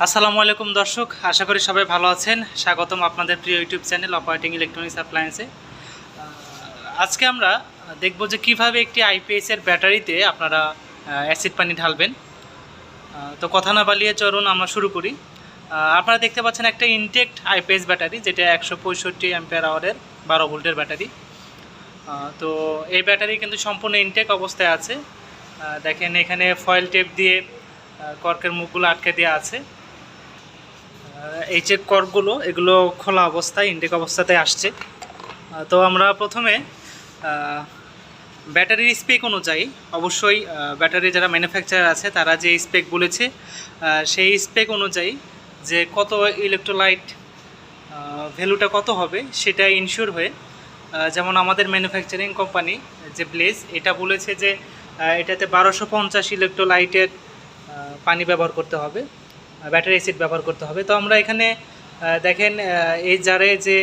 আসসালামু আলাইকুম দর্শক, আশা করি সবাই ভালো আছেন। স্বাগতম আপনাদের প্রিয় ইউটিউব চ্যানেল অপারেটিং ইলেকট্রনিক্স অ্যাপ্লায়েন্সে আজকে আমরা দেখব যে কীভাবে একটি আইপিএসের ব্যাটারিতে আপনারা অ্যাসিড পানি ঢালবেন। তো কথা না বালিয়ে চলুন, আমরা শুরু করি। আপনারা দেখতে পাচ্ছেন একটা ইনটেক্ট আইপিএস ব্যাটারি, যেটা একশো পঁয়ষট্টি অ্যাম্পিয়ার আওয়ারের বারো ভোল্টের ব্যাটারি। তো এই ব্যাটারি কিন্তু সম্পূর্ণ ইনটেক অবস্থায় আছে। দেখেন এখানে ফয়েল টেপ দিয়ে কর্কের মুখগুলো আটকে দেওয়া আছে। এই যে কর্কগুলো এগুলো খোলা অবস্থায়, ইনটেক অবস্থাতে আসছে। তো আমরা প্রথমে ব্যাটারির স্পেক অনুযায়ী, অবশ্যই ব্যাটারি যারা ম্যানুফ্যাকচারার আছে, তারা যে স্পেক বলেছে সেই স্পেক অনুযায়ী যে কত ইলেকট্রোলাইট ভ্যালুটা কত হবে, সেটা ইনশিওর হয়ে যেমন আমাদের ম্যানুফ্যাকচারিং কোম্পানি যে ব্লেজ এটা বলেছে যে এটাতে বারোশো পঞ্চাশ ইলেকট্রোলাইটের পানি ব্যবহার করতে হবে। ব্যাটারি অ্যাসিড ব্যবহার করতে হবে। তো আমরা এখানে দেখেন এই জারে যে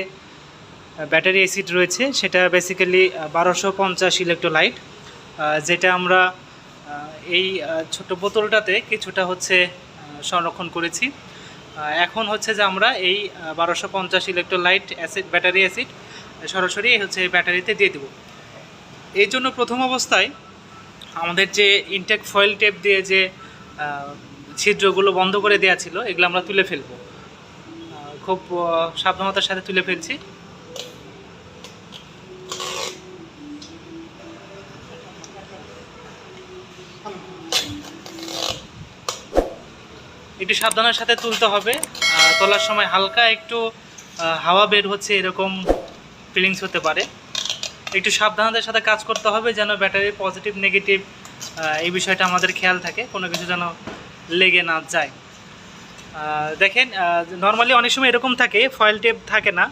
ব্যাটারি অ্যাসিড রয়েছে, সেটা বেসিক্যালি বারোশো পঞ্চাশ ইলেকট্রোলাইট যেটা আমরা এই ছোট বোতলটাতে কিছুটা হচ্ছে সংরক্ষণ করেছি। এখন হচ্ছে যে আমরা এই বারোশো পঞ্চাশ ইলেকট্রোলাইট অ্যাসিড ব্যাটারি অ্যাসিড সরাসরি হচ্ছে ব্যাটারিতে দিয়ে দেবো। এই জন্য প্রথম অবস্থায় আমাদের যে ইনটেক ফয়েল টেপ দিয়ে যে ছিদ্রগুলো বন্ধ করে দেওয়া ছিল, এগুলো আমরা তুলে ফেলব। খুব সাবধানতার সাথে তুলে ফেলছি। একটু সাবধানের সাথে তুলতে হবে। তোলার সময় হালকা একটু হাওয়া বের হচ্ছে, এরকম ফিলিংস হতে পারে। একটু সাবধানতার সাথে কাজ করতে হবে যেন ব্যাটারির পজিটিভ নেগেটিভ এই বিষয়টা আমাদের খেয়াল থাকে। কোনো কিছু যেন লেগে না যায়। দেখেন নর্মালি অনেক সময় এরকম থাকে ফয়েল টেপ থাকে না।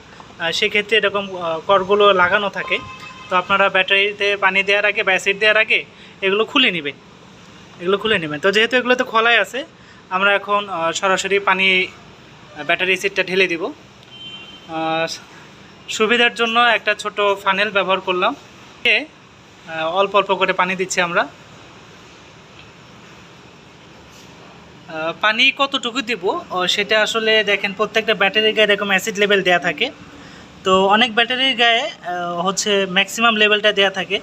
সেক্ষেত্রে এরকম করগুলো লাগানো থাকে। তো আপনারা ব্যাটারিতে পানি দেওয়ার আগে বা অ্যাসিড দেওয়ার আগে এগুলো খুলে নেবেন। এগুলো খুলে নেবেন। তো যেহেতু এগুলো তো খোলাই আছে, আমরা এখন সরাসরি পানি ব্যাটারি সিটটা ঢেলে দিব। সুবিধার জন্য একটা ছোট ফানেল ব্যবহার করলাম। অল্প অল্প করে পানি দিচ্ছি আমরা। পানি কতটুকু দিব? সেটা আসলে দেখেন, প্রত্যেকটা ব্যাটারির গায়ে এরকম অ্যাসিড লেভেল দেওয়া থাকে। তো অনেক ব্যাটারির গায়ে হচ্ছে ম্যাক্সিমাম লেভেলটা দেওয়া থাকে।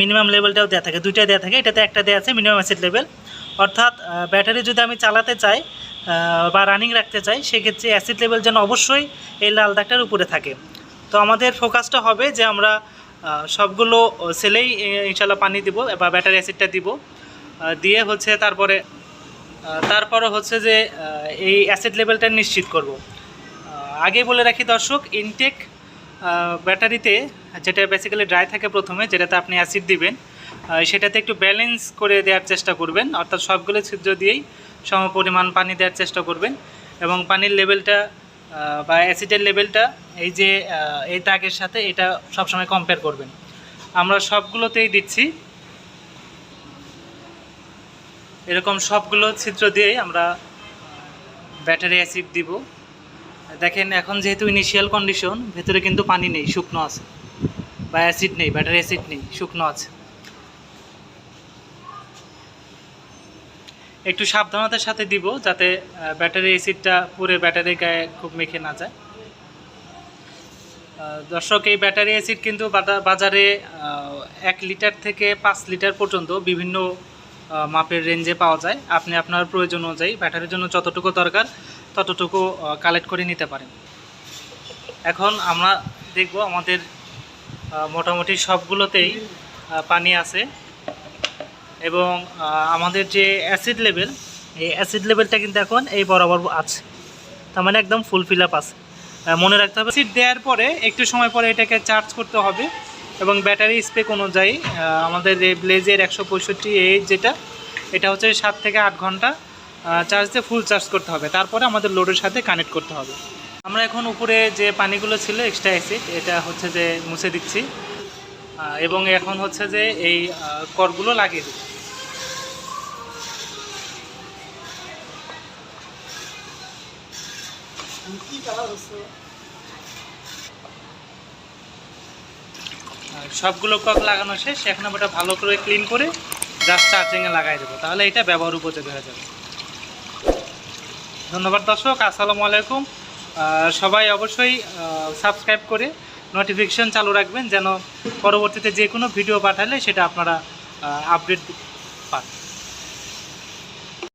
মিনিমাম লেভেলটাও দেওয়া থাকে। দুইটা দেওয়া থাকে। এটাতে একটা দেওয়া আছে মিনিমাম অ্যাসিড লেভেল অর্থাৎ ব্যাটারি যদি আমি চালাতে চাই বা রানিং রাখতে চাই, সেক্ষেত্রে অ্যাসিড লেভেল যেন অবশ্যই এই লাল দাগটার উপরে থাকে। তো আমাদের ফোকাসটা হবে যে আমরা সবগুলো সেলেই ইনশাল্লাহ পানি দিব বা ব্যাটারি অ্যাসিডটা দিব। দিয়ে হচ্ছে তারপরে তারপরে হচ্ছে যে এই অ্যাসিড লেভেলটা নিশ্চিত করব। আগে বলে রাখি দর্শক ইনটেক ব্যাটারিতে যেটা বেসিক্যালি ড্রাই থাকে প্রথমে, যেটাতে আপনি অ্যাসিড দিবেন সেটাতে একটু ব্যালেন্স করে দেওয়ার চেষ্টা করবেন। অর্থাৎ সবগুলো ছিদ্র দিয়েই সম পরিমাণ পানি দেওয়ার চেষ্টা করবেন এবং পানির লেভেলটা বা অ্যাসিডের লেভেলটা এই যে এই দাগের সাথে এটা সবসময় কম্পেয়ার করবেন। আমরা সবগুলোতেই দিচ্ছি। এরকম সবগুলো ছিদ্র দিয়েই আমরা ব্যাটারি অ্যাসিড দিব। দেখেন, এখন যেহেতু ইনিশিয়াল কন্ডিশন ভেতরে কিন্তু পানি নেই, শুকনো আছে। বা অ্যাসিড নেই ব্যাটারি অ্যাসিড নেই, শুকনো আছে। একটু সাবধানতার সাথে দিব, যাতে ব্যাটারি অ্যাসিডটা পুরো ব্যাটারির গায়ে খুব মেখে না যায়। দর্শক, এই ব্যাটারি অ্যাসিড কিন্তু বাজারে এক লিটার থেকে পাঁচ লিটার পর্যন্ত বিভিন্ন মাপের রেঞ্জে পাওয়া যায়। আপনি আপনার প্রয়োজন অনুযায়ী ব্যাটারির জন্য যতটুকু দরকার, ততটুকু কালেক্ট করে নিতে পারেন। এখন আমরা দেখব আমাদের মোটামুটি সবগুলোতেই পানি আছে এবং আমাদের যে অ্যাসিড লেভেল এই অ্যাসিড লেভেলটা কিন্তু এখন এই বরাবর আছে। তার মানে একদম ফুল ফিল আপ আছে। মনে রাখতে হবে অ্যাসিড দেওয়ার পরে একটু সময় পরে এটাকে চার্জ করতে হবে। এবং ব্যাটারি স্পেক অনুযায়ী আমাদের এই ব্লেজের একশো পঁয়ষট্টি এই যেটা, এটা হচ্ছে সাত থেকে আট ঘণ্টা চার্জ দিয়ে ফুল চার্জ করতে হবে। তারপরে আমাদের লোডের সাথে কানেক্ট করতে হবে। আমরা এখন উপরে যে পানিগুলো ছিল এক্সট্রা অ্যাসিড এটা হচ্ছে যে মুছে দিচ্ছি। এবং এখন হচ্ছে যে এই করগুলো লাগিয়ে দেবো আর সবগুলো কক লাগানো শেষ, এখন আমরা ভালো করে ক্লিন করে জাস্ট চার্জিংয়ে লাগাই দেবো। তাহলে এটা ব্যবহার উপযোগী হয়ে যাবে। ধন্যবাদ দর্শক, আসসালামু আলাইকুম। সবাই অবশ্যই সাবস্ক্রাইব করে নোটিফিকেশন চালু রাখবেন যেন পরবর্তীতে যে কোনো ভিডিও পাঠালে সেটা আপনারা আপডেট পান।